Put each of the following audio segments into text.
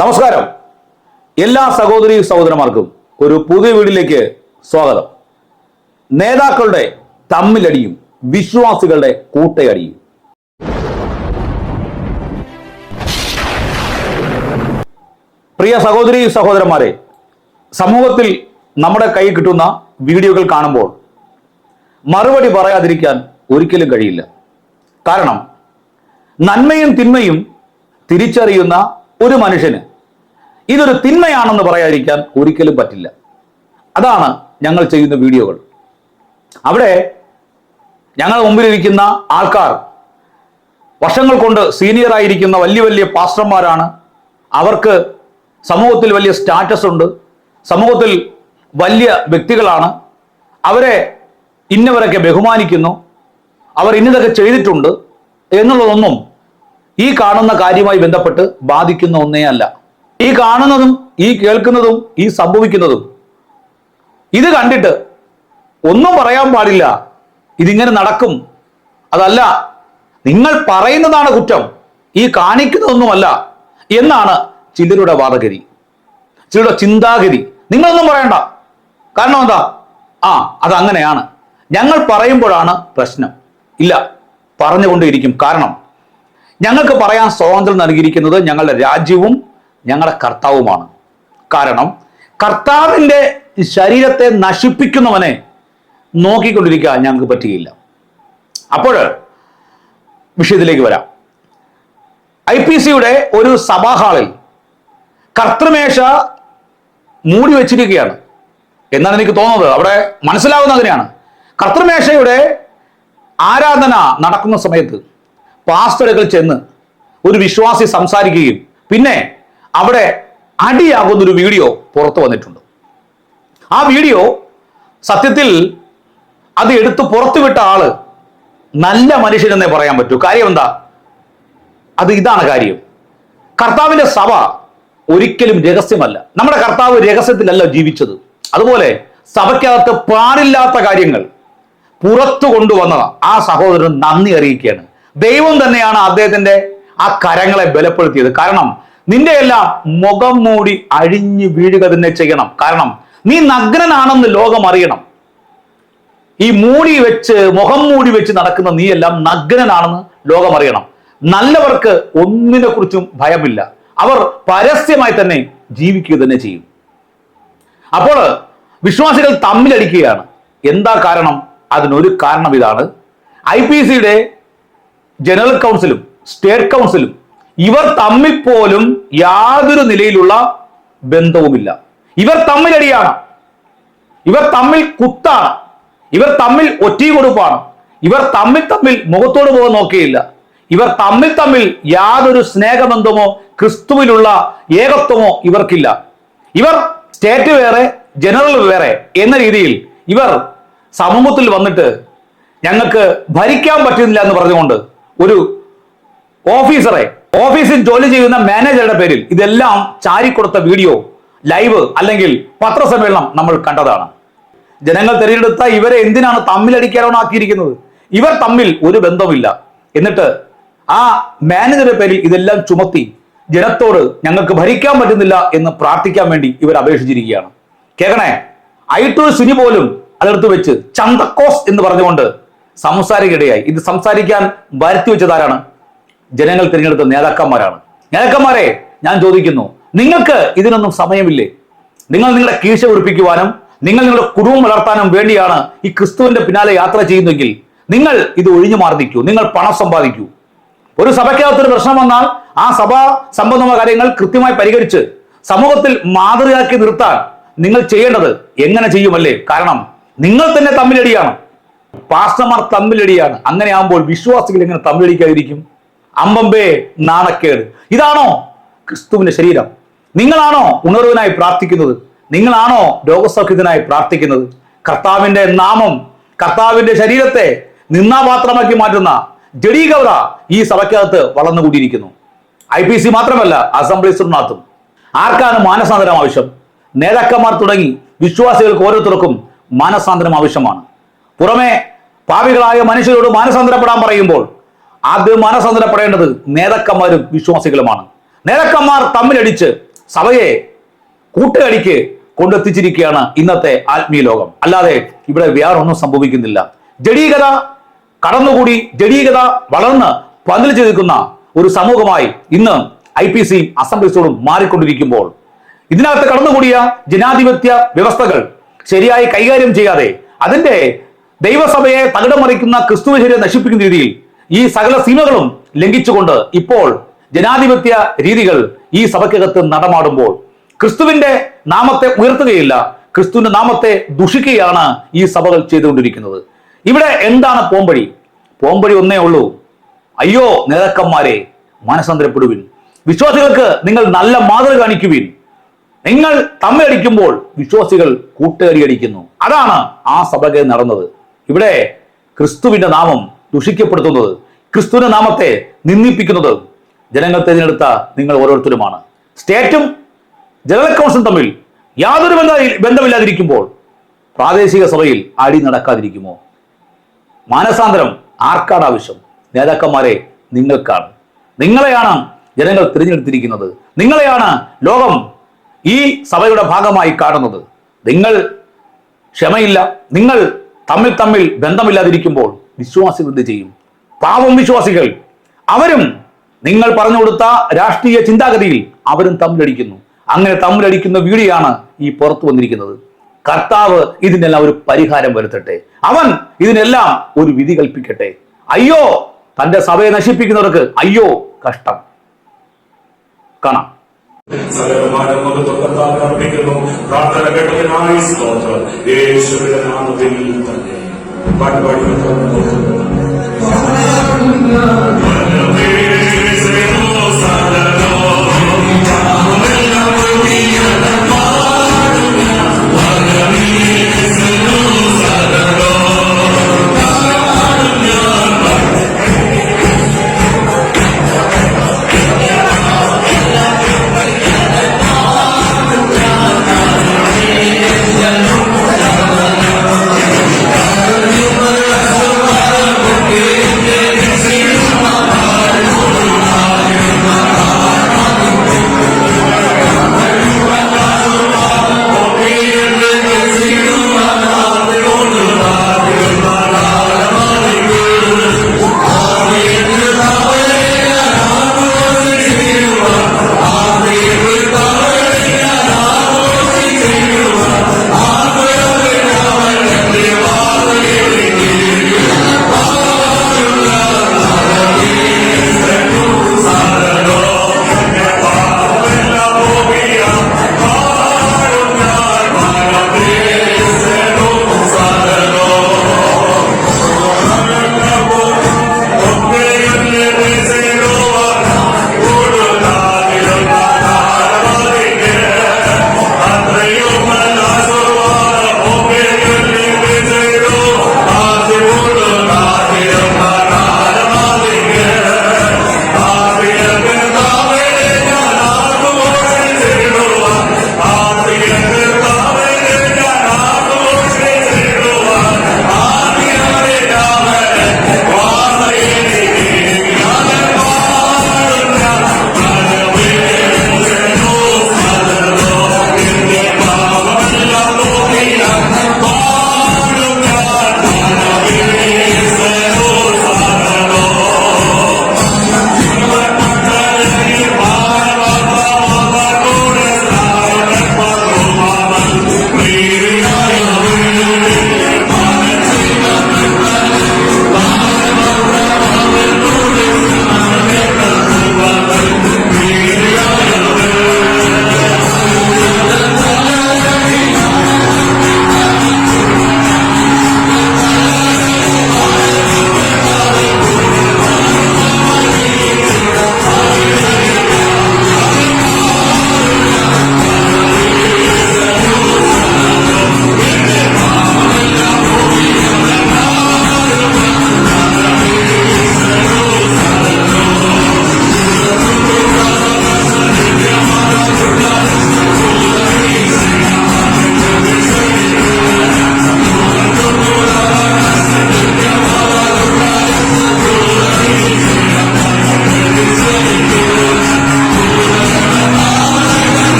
നമസ്കാരം. എല്ലാ സഹോദരി സഹോദരന്മാർക്കും ഒരു പുതിയ വീടിലേക്ക് സ്വാഗതം. നേതാക്കളുടെ തമ്മിലടിയും വിശ്വാസികളുടെ കൂട്ടയടിയും. പ്രിയ സഹോദരി സഹോദരന്മാരെ സമൂഹത്തിൽ നമ്മുടെ കൈ കിട്ടുന്ന വീഡിയോകൾ കാണുമ്പോൾ മറുപടി പറയാതിരിക്കാൻ ഒരിക്കലും കഴിയില്ല. കാരണം നന്മയും തിന്മയും തിരിച്ചറിയുന്ന ഒരു മനുഷ്യന് ഇതൊരു തിന്മയാണെന്ന് പറയാതിരിക്കാൻ ഒരിക്കലും പറ്റില്ല. അതാണ് ഞങ്ങൾ ചെയ്യുന്ന വീഡിയോകൾ. അവിടെ ഞങ്ങൾ മുമ്പിലിരിക്കുന്ന ആൾക്കാർ വർഷങ്ങൾ കൊണ്ട് സീനിയർ ആയിരിക്കുന്ന വലിയ വലിയ പാസ്റ്റർമാരാണ് അവർക്ക് സമൂഹത്തിൽ വലിയ സ്റ്റാറ്റസ് ഉണ്ട്. സമൂഹത്തിൽ വലിയ വ്യക്തികളാണ്. അവരെ ഇന്നവരൊക്കെ ബഹുമാനിക്കുന്നു. അവർ ഇന്നതൊക്കെ ചെയ്തിട്ടുണ്ട്. എന്നുള്ളതൊന്നും ഈ കാണുന്ന കാര്യമായി ബന്ധപ്പെട്ട് ബാധിക്കുന്ന ഒന്നേ അല്ല. ഈ കാണുന്നതും ഈ കേൾക്കുന്നതും ഈ സംഭവിക്കുന്നതും. ഇത് കണ്ടിട്ട് ഒന്നും പറയാൻ പാടില്ല. ഇതിങ്ങനെ നടക്കും. അതല്ല നിങ്ങൾ പറയുന്നതാണ് കുറ്റം. ഈ കാണിക്കുന്നതൊന്നുമല്ല എന്നാണ് ചിലരുടെ വാദഗതി. ചിലരുടെ ചിന്താഗതി. നിങ്ങളൊന്നും പറയണ്ട. കാരണം എന്താ? ആ അതങ്ങനെയാണ് ഞങ്ങൾ പറയുമ്പോഴാണ് പ്രശ്നം. ഇല്ല പറഞ്ഞുകൊണ്ടേയിരിക്കും. കാരണം ഞങ്ങൾക്ക് പറയാൻ സ്വാതന്ത്ര്യം നൽകിയിരിക്കുന്നത് ഞങ്ങളുടെ രാജ്യവും ഞങ്ങളുടെ കർത്താവുമാണ്. കാരണം കർത്താവിന്റെ ശരീരത്തെ നശിപ്പിക്കുന്നവനെ നോക്കിക്കൊണ്ടിരിക്കാൻ ഞങ്ങൾക്ക് പറ്റുകയില്ല. അപ്പോൾ വിഷയത്തിലേക്ക് വരാം. ഐ പി സിയുടെ ഒരു സഭാഹാളിൽ കർത്തൃമേശ മൂടി വെച്ചിരിക്കുകയാണ്. എന്നാണ് എനിക്ക് തോന്നുന്നത്. അവിടെ മനസ്സിലാവുന്ന അങ്ങനെയാണ്. കർത്തൃമേശയുടെ ആരാധന നടക്കുന്ന സമയത്ത് പാസ്റ്ററുകൾ ചെന്ന് ഒരു വിശ്വാസി സംസാരിക്കുകയും പിന്നെ അവിടെ അടിയാകുന്ന ഒരു വീഡിയോ പുറത്തു വന്നിട്ടുണ്ട്. ആ വീഡിയോ സത്യത്തിൽ അത് എടുത്ത് പുറത്തുവിട്ട ആൾ നല്ല മനുഷ്യനെന്നേ പറയാൻ പറ്റൂ. കാര്യം എന്താ അത് ഇതാണ് കാര്യം. കർത്താവിന്റെ സഭ ഒരിക്കലും രഹസ്യമല്ല. നമ്മുടെ കർത്താവ് രഹസ്യത്തിലല്ല ജീവിച്ചത്. അതുപോലെ സഭയ്ക്കകത്ത് പാടില്ലാത്ത കാര്യങ്ങൾ പുറത്തു കൊണ്ടുവന്ന ആ സഹോദരൻ നന്ദി അറിയിക്കുകയാണ്. ദൈവം തന്നെയാണ് അദ്ദേഹത്തിന്റെ ആ കരങ്ങളെ ബലപ്പെടുത്തിയത്. കാരണം നിന്റെ എല്ലാം മുഖം മൂടി അഴിഞ്ഞു വീഴുക തന്നെ ചെയ്യണം. കാരണം നീ നഗ്നനാണെന്ന് ലോകം അറിയണം. ഈ മൂടി വെച്ച് മുഖം മൂടി വെച്ച് നടക്കുന്ന നീ എല്ലാം നഗ്നനാണെന്ന് ലോകം അറിയണം. നല്ലവർക്ക് ഒന്നിനെ കുറിച്ചും ഭയമില്ല. അവർ പരസ്യമായി തന്നെ ജീവിക്കുക തന്നെ ചെയ്യും. അപ്പോൾ വിശ്വാസികൾ തമ്മിലടിക്കുകയാണ്. എന്താ കാരണം? അതിനൊരു കാരണം ഇതാണ്. ഐ പി സിയുടെ ജനറൽ കൗൺസിലും സ്റ്റേറ്റ് കൗൺസിലും ഇവർ തമ്മിൽ പോലും യാതൊരു നിലയിലുള്ള ബന്ധവുമില്ല. ഇവർ തമ്മിലടിയാണ് ഇവർ തമ്മിൽ കുത്താണ്. ഇവർ തമ്മിൽ ഒറ്റ കൊടുപ്പാണ്. ഇവർ തമ്മിൽ തമ്മിൽ മുഖത്തോട് പോകാൻ നോക്കിയില്ല. ഇവർ തമ്മിൽ തമ്മിൽ യാതൊരു സ്നേഹബന്ധമോ ക്രിസ്തുവിലുള്ള ഏകത്വമോ ഇവർക്കില്ല. ഇവർ സ്റ്റേറ്റ് വേറെ ജനറൽ വേറെ എന്ന രീതിയിൽ ഇവർ സമൂഹത്തിൽ വന്നിട്ട് ഞങ്ങൾക്ക് ഭരിക്കാൻ പറ്റുന്നില്ല എന്ന് പറഞ്ഞുകൊണ്ട് ഒരു ഓഫീസറെ ഓഫീസിൽ ജോലി ചെയ്യുന്ന മാനേജറുടെ പേരിൽ ഇതെല്ലാം ചാരിക്കൊടുത്ത വീഡിയോ ലൈവ് അല്ലെങ്കിൽ പത്രസമ്മേളനം നമ്മൾ കണ്ടതാണ്. ജനങ്ങൾ തിരഞ്ഞെടുത്ത ഇവരെ എന്തിനാണ് തമ്മിലടിക്കാനാക്കിയിരിക്കുന്നത് ഇവർ തമ്മിൽ ഒരു ബന്ധമില്ല എന്നിട്ട് ആ മാനേജറുടെ പേരിൽ ഇതെല്ലാം ചുമത്തി ജനത്തോട് ഞങ്ങൾക്ക് ഭരിക്കാൻ പറ്റുന്നില്ല എന്ന് പ്രാർത്ഥിക്കാൻ വേണ്ടി ഇവർ അപേക്ഷിച്ചിരിക്കുകയാണ്. കേൾക്കണേ? ഐട്ടൂർ സുനി പോലും അതെടുത്ത് വെച്ച് ചന്തക്കോസ് എന്ന് പറഞ്ഞുകൊണ്ട് സംസാരിക്കിടയായി. ഇത് സംസാരിക്കാൻ വരുത്തി വെച്ചതാരാണ്? ജനങ്ങൾ തിരഞ്ഞെടുത്ത നേതാക്കന്മാരാണ്. നേതാക്കന്മാരെ ഞാൻ ചോദിക്കുന്നു നിങ്ങൾക്ക് ഇതിനൊന്നും സമയമില്ലേ? നിങ്ങൾ നിങ്ങളുടെ കീശ ഉറപ്പിക്കുവാനും നിങ്ങൾ നിങ്ങളുടെ കുടുംബം വളർത്താനും വേണ്ടിയാണ് ഈ ക്രിസ്തുവിന്റെ പിന്നാലെ യാത്ര ചെയ്യുന്നെങ്കിൽ നിങ്ങൾ ഇത് ഒഴിഞ്ഞു മാറി നിൽക്കൂ നിങ്ങൾ പണം സമ്പാദിക്കൂ. ഒരു സഭയ്ക്കകത്തൊരു പ്രശ്നം വന്നാൽ ആ സഭാ സംബന്ധമായ കാര്യങ്ങൾ കൃത്യമായി പരിഹരിച്ച് സമൂഹത്തിൽ മാതൃകയാക്കി നിർത്താൻ നിങ്ങൾ ചെയ്യേണ്ടത് എങ്ങനെ ചെയ്യുമല്ലേ? കാരണം നിങ്ങൾ തന്നെ തമ്മിലടിയാണ്. പാസ്റ്റർമാർ തമ്മിലടിയാണ്. അങ്ങനെ ആകുമ്പോൾ വിശ്വാസികൾ എങ്ങനെ തമ്മിലടിക്കാതിരിക്കും? അമ്പമ്പേ നാണക്കേട്. ഇതാണോ ക്രിസ്തുവിന്റെ ശരീരം? നിങ്ങളാണോ ഉണർവിനായി പ്രാർത്ഥിക്കുന്നത്? നിങ്ങളാണോ രോഗസൗഖ്യത്തിനായി പ്രാർത്ഥിക്കുന്നത്? കർത്താവിന്റെ നാമം കർത്താവിന്റെ ശരീരത്തെ നിന്നാപാത്രമാക്കി മാറ്റുന്ന ജഡീകൗറ ഈ സഭയ്ക്കകത്ത് വളർന്നുകൂടിയിരിക്കുന്നു. ഐ പി സി മാത്രമല്ല അസംബ്ലി സുർനാഥും ആർക്കാണ് മാനസാന്തരം ആവശ്യം? നേതാക്കന്മാർ തുടങ്ങി വിശ്വാസികൾക്ക് ഓരോരുത്തർക്കും മാനസാന്തരം ആവശ്യമാണ്. പുറമെ പാവികളായ മനുഷ്യരോട് മാനസാന്തരപ്പെടാൻ പറയുമ്പോൾ ആദ്യം മനസ്സന്തരപ്പെടേണ്ടത് നേതാക്കന്മാരും വിശ്വാസികളുമാണ്. നേതാക്കന്മാർ തമ്മിലടിച്ച് സഭയെ കൂട്ടുകടിക്ക് കൊണ്ടെത്തിച്ചിരിക്കുകയാണ് ഇന്നത്തെ ആത്മീയ ലോകം. അല്ലാതെ ഇവിടെ വേറെ ഒന്നും സംഭവിക്കുന്നില്ല. ജഡീകത കടന്നുകൂടി ജഡീകത വളർന്ന് പന്തലിച്ചു നിൽക്കുന്ന ഒരു സമൂഹമായി ഇന്ന് ഐ പി സി അസംബ്ലീസോടും മാറിക്കൊണ്ടിരിക്കുമ്പോൾ ഇതിനകത്ത് കടന്നുകൂടിയ ജനാധിപത്യ വ്യവസ്ഥകൾ ശരിയായി കൈകാര്യം ചെയ്യാതെ അതിന്റെ ദൈവസഭയെ തകിടം മറിക്കുന്ന ക്രിസ്തുവിനെ നശിപ്പിക്കുന്ന രീതിയിൽ ഈ സകല സീമകളും ലംഘിച്ചുകൊണ്ട് ഇപ്പോൾ ജനാധിപത്യ രീതികൾ ഈ സഭയ്ക്കകത്ത് നടമാടുമ്പോൾ ക്രിസ്തുവിന്റെ നാമത്തെ ഉയർത്തുകയില്ല ക്രിസ്തുവിന്റെ നാമത്തെ ദുഷിക്കുകയാണ് ഈ സഭകൾ ചെയ്തുകൊണ്ടിരിക്കുന്നത്. ഇവിടെ എന്താണ് പോംവഴി? പോംവഴി ഒന്നേ ഉള്ളൂ. അയ്യോ നേതാക്കന്മാരെ മനസ്സന്തരപ്പെടുവിൻ വിശ്വാസികൾക്ക് നിങ്ങൾ നല്ല മാതൃക കാണിക്കുവിൻ. നിങ്ങൾ തമ്മിലടിക്കുമ്പോൾ വിശ്വാസികൾ കൂട്ടുകടി അടിക്കുന്നു. അതാണ് ആ സഭയ്ക്ക് നടന്നത്. ഇവിടെ ക്രിസ്തുവിന്റെ നാമം ദുഷിക്കപ്പെടുത്തുന്നത്. ക്രിസ്തുവിന്റെ നാമത്തെ നിന്ദിപ്പിക്കുന്നത് ജനങ്ങൾ തിരഞ്ഞെടുത്ത നിങ്ങൾ ഓരോരുത്തരുമാണ്. സ്റ്റേറ്റും ജനറൽ കൗൺസിലും തമ്മിൽ യാതൊരു ബന്ധ ബന്ധമില്ലാതിരിക്കുമ്പോൾ പ്രാദേശിക സഭയിൽ അടി നടക്കാതിരിക്കുമോ? മാനസാന്തരം ആർക്കാണ് ആവശ്യം? നേതാക്കന്മാരെ നിങ്ങൾക്കാണ്. നിങ്ങളെയാണ് ജനങ്ങൾ തിരഞ്ഞെടുത്തിരിക്കുന്നത്. നിങ്ങളെയാണ് ലോകം ഈ സഭയുടെ ഭാഗമായി കാണുന്നത്. നിങ്ങൾ ക്ഷമയില്ല. നിങ്ങൾ തമ്മിൽ തമ്മിൽ ബന്ധമില്ലാതിരിക്കുമ്പോൾ വിശ്വാസികൾ എന്ത് ചെയ്യും. പാവം വിശ്വാസികൾ. അവരും നിങ്ങൾ പറഞ്ഞു കൊടുത്ത രാഷ്ട്രീയ ചിന്താഗതിയിൽ അവരും തമ്മിലടിക്കുന്നു. അങ്ങനെ തമ്മിലടിക്കുന്ന വീഡിയോയാണ് ഈ പുറത്തു വന്നിരിക്കുന്നത്. കർത്താവ് ഇതിനെല്ലാം ഒരു പരിഹാരം വരുത്തട്ടെ. അവൻ ഇതിനെല്ലാം ഒരു വിധി കൽപ്പിക്കട്ടെ. അയ്യോ തന്റെ സഭയെ നശിപ്പിക്കുന്നവർക്ക് അയ്യോ കഷ്ടം. കാണാം. പ്രാർത്ഥന കേട്ടതിനായി സ്തോത്രം. യേശുവിന്റെ നാമത്തിൽ തന്നെ. বাড়ি বাড়ি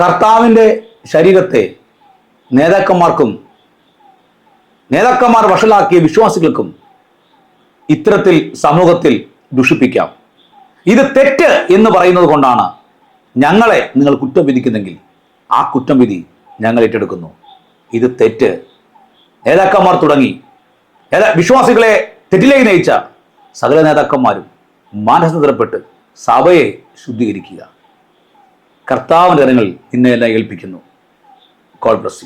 കർത്താവിന്റെ ശരീരത്തെ നേതാക്കന്മാർക്കും നേതാക്കന്മാർ വഷളാക്കിയ വിശ്വാസികൾക്കും ഇത്തരത്തിൽ സമൂഹത്തിൽ ദുഷിപ്പിക്കാം. ഇത് തെറ്റ് എന്ന് പറയുന്നത് കൊണ്ടാണ് ഞങ്ങളെ നിങ്ങൾ കുറ്റം വിധിക്കുന്നെങ്കിൽ ആ കുറ്റം വിധി ഞങ്ങൾ ഏറ്റെടുക്കുന്നു. ഇത് തെറ്റ്. നേതാക്കന്മാർ തുടങ്ങി. വിശ്വാസികളെ തെറ്റിലേക്ക് നയിച്ച സകല നേതാക്കന്മാരും മാനസാന്തരപ്പെട്ട് സഭയെ ശുദ്ധീകരിക്കുക. കർത്താവിന്റെ കരങ്ങളിൽ നിന്നെ എല്ലാം ഏൽപ്പിക്കുന്നു. Call bless